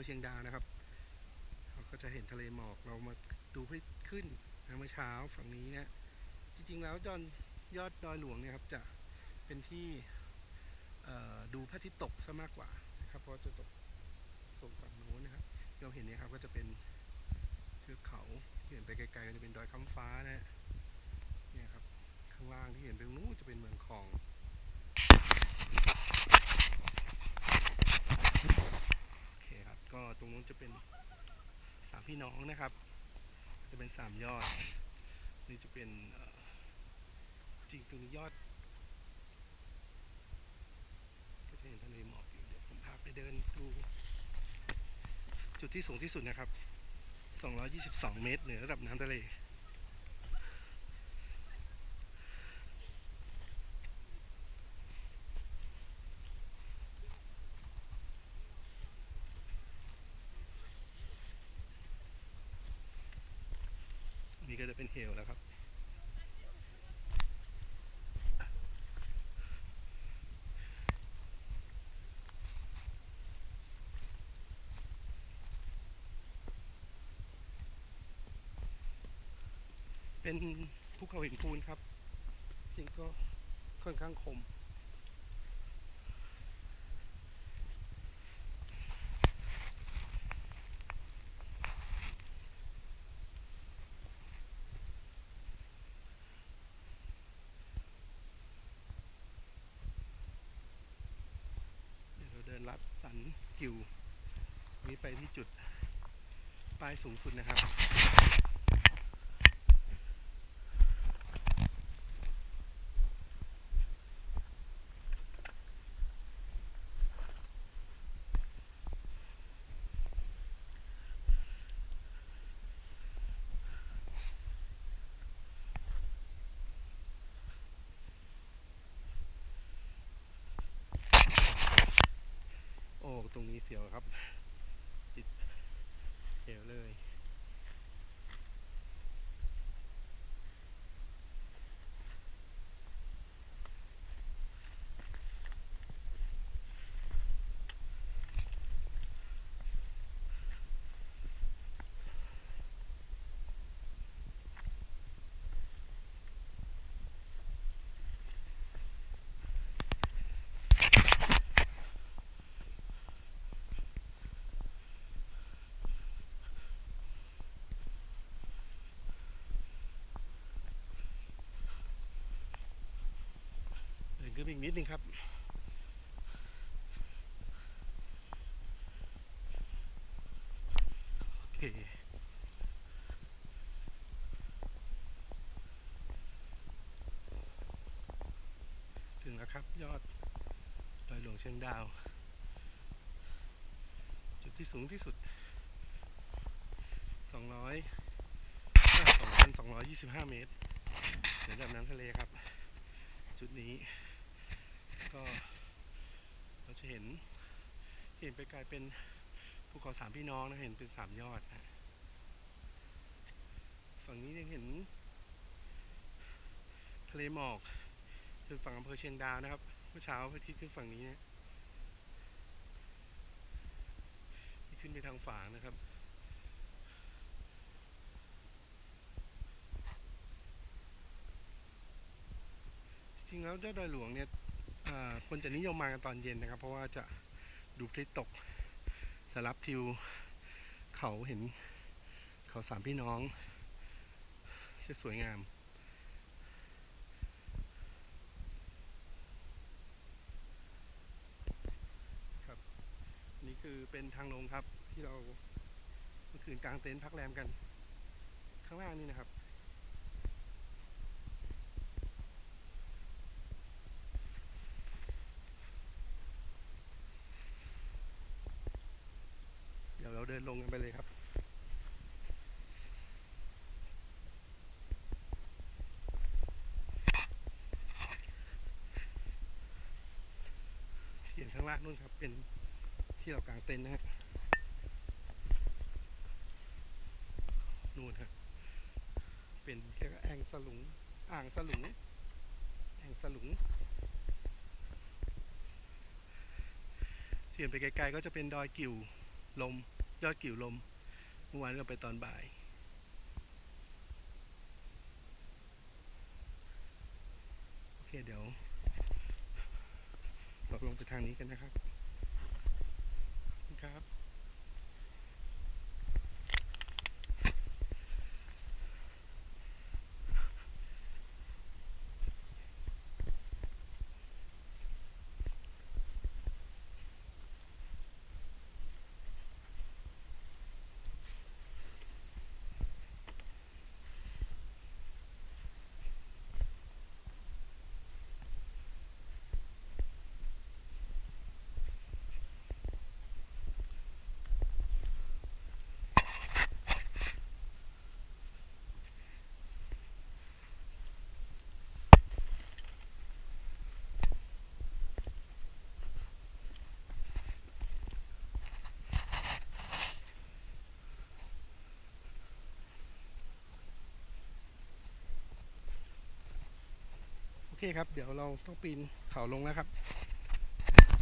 อเชียงดาวนะครับ เราก็จะเห็นทะเลหมอกเรามาดูให้ขึ้นนะเมื่อเช้าฝั่งนี้นะจริงๆแล้วยอดยอดดอยหลวงเนี่ยครับจะเป็นที่ดูพระอาทิตย์ตกซะมากกว่านะครับเพราะจะตกส่งฝั่งโน้นนะครับเราเห็นเนี่ยครับก็จะเป็นเทือกเขาที่เห็นไปไกลๆก็จะเป็นดอยคำฟ้านะฮะเนี่ยครับข้างล่างที่เห็นไปตรงนู้นจะเป็นเมืองคลอง โอเคครับ ก็ตรงนู้น จะเป็นสามพี่น้องนะครับ จะเป็นสามยอด นี่จะเป็นจริงตรงยอด ก็จะเห็นทะเลหมอกอยู่เดี๋ยวผมพาไปเดินดูจุดที่สูงที่สุดนะครับ 222 เมตรเหนือระดับน้ำทะเล ก็จะเป็นเฮลแล้วครับ เป็นภูเขาหินปูนครับ จริงก็ค่อนข้างคม เดี๋ยวเราเดินลัด สันกิวนี้ไปที่จุดปลายสูงสุดนะครับ ตรงนี้เสียวครับ ติดเสียวเลย ขึ้นอีกนิดนึงครับ โอเคถึงแล้วครับยอดดอยหลวงเชียงดาว จุดที่สูงที่สุด 200 2,225 เมตรเหนือระดับน้ำทะเลครับ จุดนี้ ก็เราจะเห็นเห็นไปกลายเป็นภูเขาสามพี่น้องนะเห็นเป็นสามยอดนะฝั่งนี้ยังเห็น ทะเลหมอกจนฝั่งอำเภอเชียงดาวนะครับเมื่อเช้าพระอาทิตย์ขึ้นฝั่งนี้นะนี่ขึ้นไปทางฝางนะครับจริงๆแล้วยอดดอยหลวงเนี่ย คนจะนิยมมากันตอนเย็นนะครับ เพราะว่าจะดูพระอาทิตย์ตก จะรับทิวเขาเห็นเขาสามพี่น้องจะสวยงามครับ นี่คือเป็นทางลงครับที่เราเมื่อคืนกลางเต็นท์พักแรมกัน ข้างล่างนี่นะครับ เดี๋ยวเราเดิ นลงกันไปเลยครับที่เห็นข้างล่างนู่นครับ เป็นที่เรากางเต็นท์นะฮะ นู่นครับเป็นแค่แองสลุง อ่างสลุง แองสลุงที่เห็นไปไกลๆก็จะเป็นดอยกิ่วลม ยอดกิ่วลม เมื่อวานก็ไปตอนบ่าย โอเคเดี๋ยวเราลงไปทางนี้กันนะครับ ครับ เคครับ เดี๋ยวเราต้องปีนเขาลงแล้วครับ